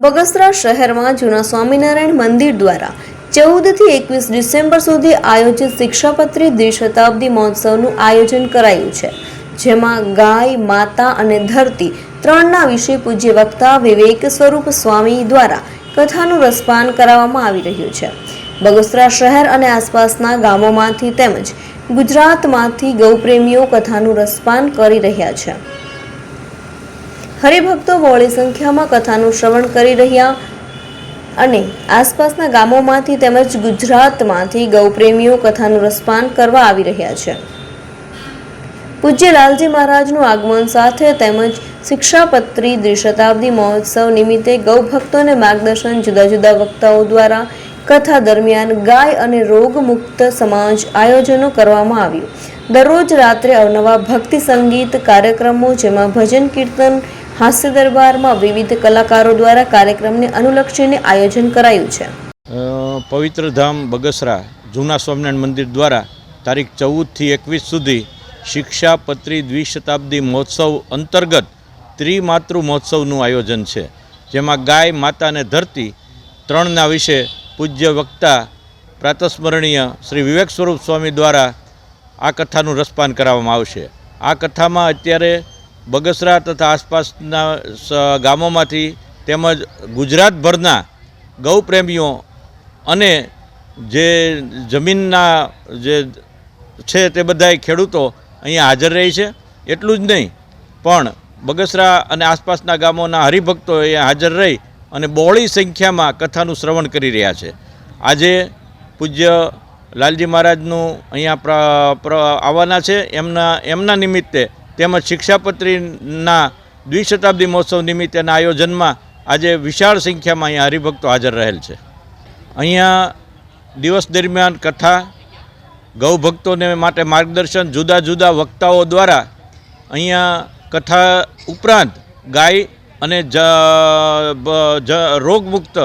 બગસરા શહેરમાં જૂના સ્વામિનારાયણ મંદિર દ્વારા ચૌદથી એકવીસ ડિસેમ્બર સુધી આયોજિત શિક્ષાપત્રી દ્વિશતાબ્દી મહોત્સવનું આયોજન કરાયું છે, જેમાં ગાય, માતા અને ધરતી ત્રણના વિશે પૂજ્ય વક્તા વિવેક સ્વરૂપ સ્વામી દ્વારા કથાનું રસપાન કરાવવામાં આવી રહ્યું છે. બગસરા શહેર અને આસપાસના ગામોમાંથી તેમજ ગુજરાતમાંથી ગૌપ્રેમીઓ કથાનું રસપાન કરી રહ્યા છે. હરિભક્તો બહોળી સંખ્યામાં કથાનું શ્રવણ કરી રહ્યા અને આસપાસના ગામોમાંથી તેમજ ગુજરાતમાંથી ગૌપ્રેમીઓ કથાનું રસપાન કરવા આવી રહ્યા છે. પૂજ્ય લાલજી મહારાજનું આગમન સાથે તેમજ શિક્ષાપત્રી દ્વિશતાબ્દી મહોત્સવ નિમિત્તે ગૌભક્તોને માર્ગદર્શન જુદા જુદા વક્તાઓ દ્વારા કથા દરમિયાન ગાય અને રોગમુક્ત સમાજ આયોજનો કરવામાં આવ્યું. દરરોજ રાત્રે અવનવા ભક્તિ સંગીત કાર્યક્રમો, જેમાં ભજન કીર્તન, હાસ્ય દરબારમાં વિવિધ કલાકારો દ્વારા કાર્યક્રમને અનુલક્ષીને આયોજન કરાયું છે. પવિત્ર ધામ બગસરા, જૂના સ્વામિનારાયણ મંદિર દ્વારા તારીખ ચૌદથી એકવીસ સુધી શિક્ષાપત્રી દ્વિશતાબ્દી મહોત્સવ અંતર્ગત ત્રિમાતૃ મહોત્સવનું આયોજન છે. જેમાં ગાય માતા અને ધરતી ત્રણના વિશે પૂજ્ય વક્તા પ્રાતસ્મરણીય શ્રી વિવેક સ્વરૂપ સ્વામી દ્વારા આ કથાનું રસપાન કરાવવામાં આવશે. આ કથામાં અત્યારે બગસરા તથા આસપાસના ગામોમાંથી તેમજ ગુજરાતભરના ગૌપ્રેમીઓ અને જે જમીનના જે છે તે બધાય ખેડૂતો અહીંયા હાજર રહે છે. એટલું જ નહીં, પણ બગસરા અને આસપાસના ગામોના હરિભક્તો અહીંયા હાજર રહી અને બહોળી સંખ્યામાં કથાનું શ્રવણ કરી રહ્યા છે. આજે પૂજ્ય લાલજી મહારાજનું અહીંયા આવવાના છે. એમના એમના નિમિત્તે તેમજ શિક્ષાપત્રીના દ્વિશતાબ્દી મહોત્સવ નિમિત્તેના આયોજનમાં આજે વિશાળ સંખ્યામાં અહીંયા હરિભક્તો હાજર રહેલ છે. અહીંયા દિવસ દરમિયાન કથા ગૌભક્તોને માટે માર્ગદર્શન, જુદા જુદા વક્તાઓ દ્વારા અહીંયા કથા ઉપરાંત ગાય અને જ રોગમુક્ત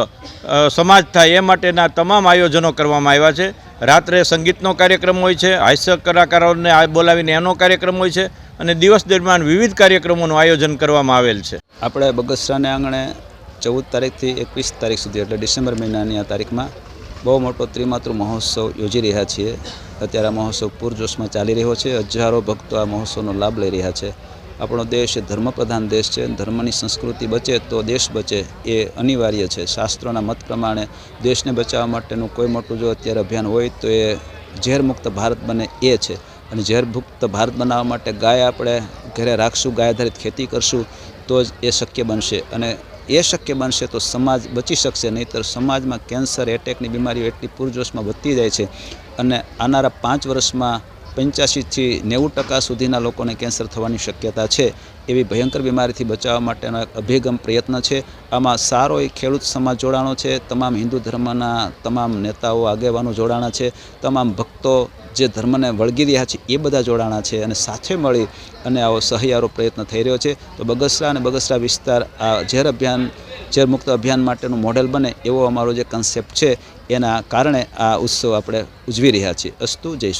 સમાજ થાય એ માટેના તમામ આયોજનો કરવામાં આવ્યા છે. રાત્રે સંગીતનો કાર્યક્રમ હોય છે, હાસ્ય કલાકારોને બોલાવીને એનો કાર્યક્રમ હોય છે અને દિવસ દરમિયાન વિવિધ કાર્યક્રમોનું આયોજન કરવામાં આવેલ છે. આપણે બગસરાને આંગણે ચૌદ તારીખથી એકવીસ તારીખ સુધી, એટલે ડિસેમ્બર મહિનાની આ તારીખમાં બહુ મોટો ત્રિમાતૃ મહોત્સવ યોજી રહ્યા છીએ. અત્યારે આ મહોત્સવ પૂરજોશમાં ચાલી રહ્યો છે. હજારો ભક્તો આ મહોત્સવનો લાભ લઈ રહ્યા છે. આપણો દેશ એ ધર્મપ્રધાન દેશ છે, ધર્મની સંસ્કૃતિ બચે તો દેશ બચે એ અનિવાર્ય છે. શાસ્ત્રોના મત પ્રમાણે દેશને બચાવવા માટેનું કોઈ મોટું જો અત્યારે અભિયાન હોય તો એ ઝેરમુક્ત ભારત બને એ છે. અને ઝેરમુક્ત ભારત બનાવવા માટે ગાય આપણે ઘરે રાખશું, ગાય આધારિત ખેતી કરશું તો જ એ શક્ય બનશે. અને એ શક્ય બનશે તો સમાજ બચી શકશે, નહીંતર સમાજમાં કેન્સર, એટેકની બીમારીઓ એટલી પૂરજોશમાં વધતી જાય છે. અને આવનારા પાંચ વર્ષમાં પંચ્યાસીથી નેવું ટકા સુધીના લોકોને કેન્સર થવાની શક્યતા છે. એવી ભયંકર બીમારીથી બચાવવા માટેનો એક અભિગમ પ્રયત્ન છે. આમાં સારો એ ખેડૂત સમાજ જોડાણો છે. તમામ હિન્દુ ધર્મના તમામ નેતાઓ, આગેવાનો જોડાણા છે. તમામ ભક્તો જે ધર્મને વળગી રહ્યા છે, એ બધા જોડાણા છે અને સાથે મળી અને આવો સહિયારો પ્રયત્ન થઈ રહ્યો છે. તો બગસરા અને બગસરા વિસ્તાર આ ઝેર અભિયાન, ઝેર મુક્ત અભિયાન માટેનું મોડેલ બને એવો અમારો જે કન્સેપ્ટ છે, એના કારણે આ ઉત્સવ આપણે ઉજવી રહ્યા છીએ. અસ્તુ, જય